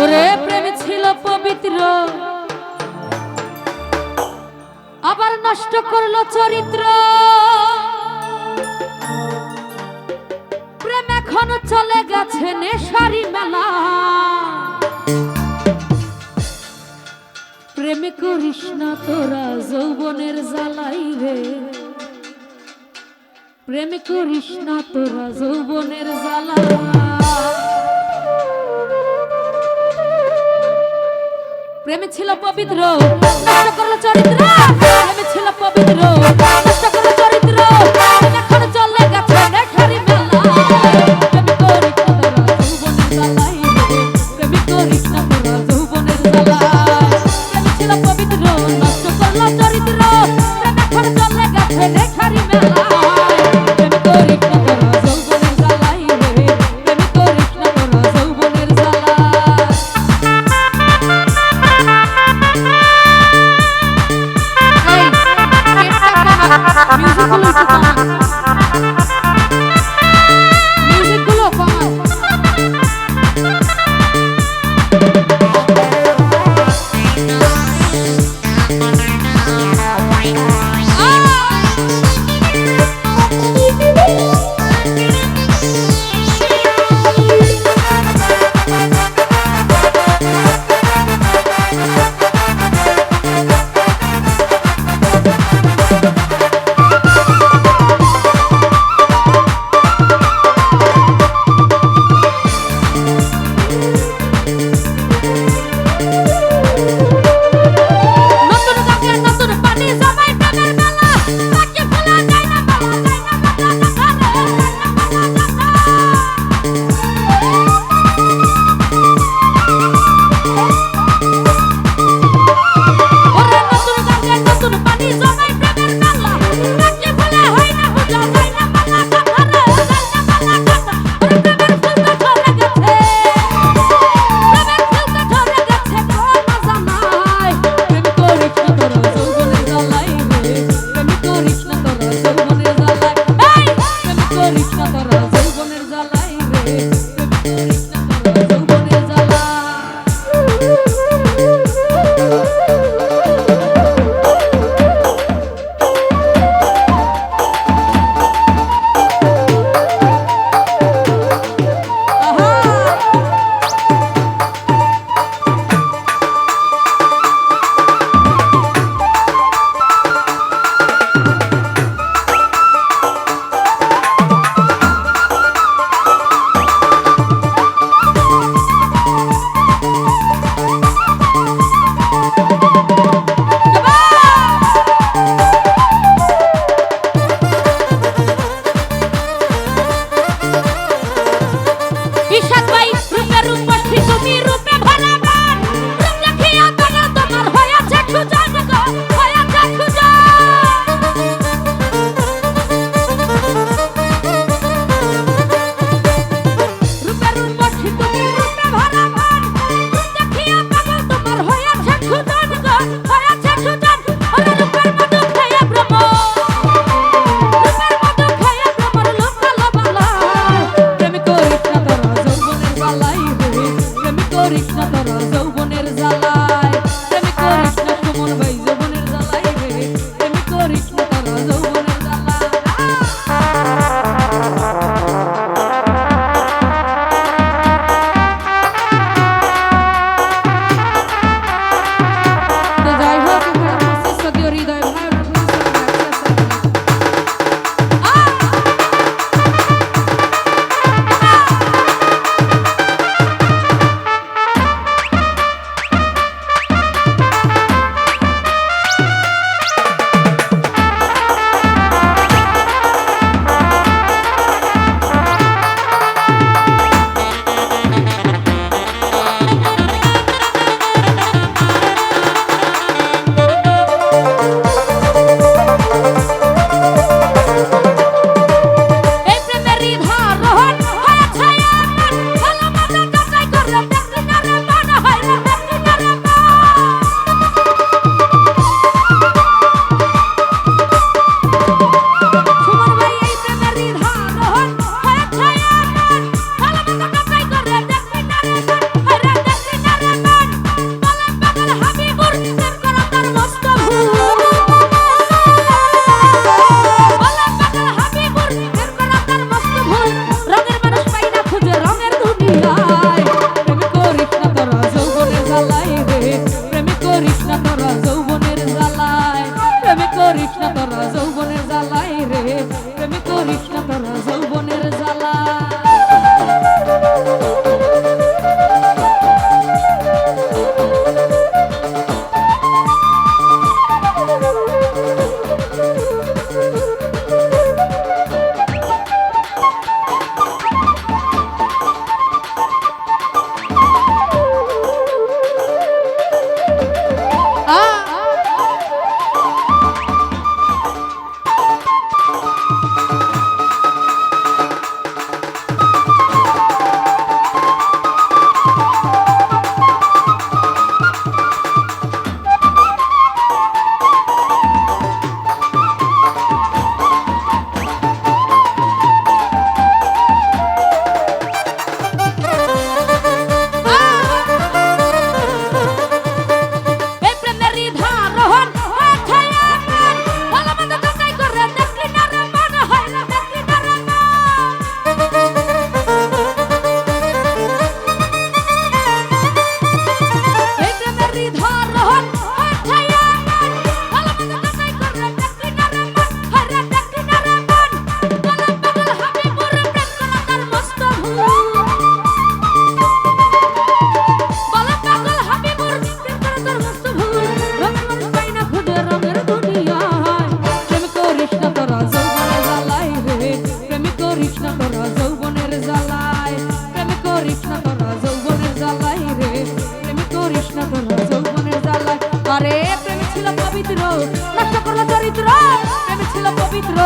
ওরে প্রেম ছিল পবিত্র। আবার নষ্ট করল চরিত্র। প্রেম এখন চলে গেছে নেশারি মেলা। প্রেম করিস না তোরা যৌবনের জ্বালাই রে। প্রেম করিস না তোরা যৌবনের জ্বালাই। ছিল পবিত্র নষ্ট করল চরিত্র ছিল পবিত্র।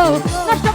নষ্ট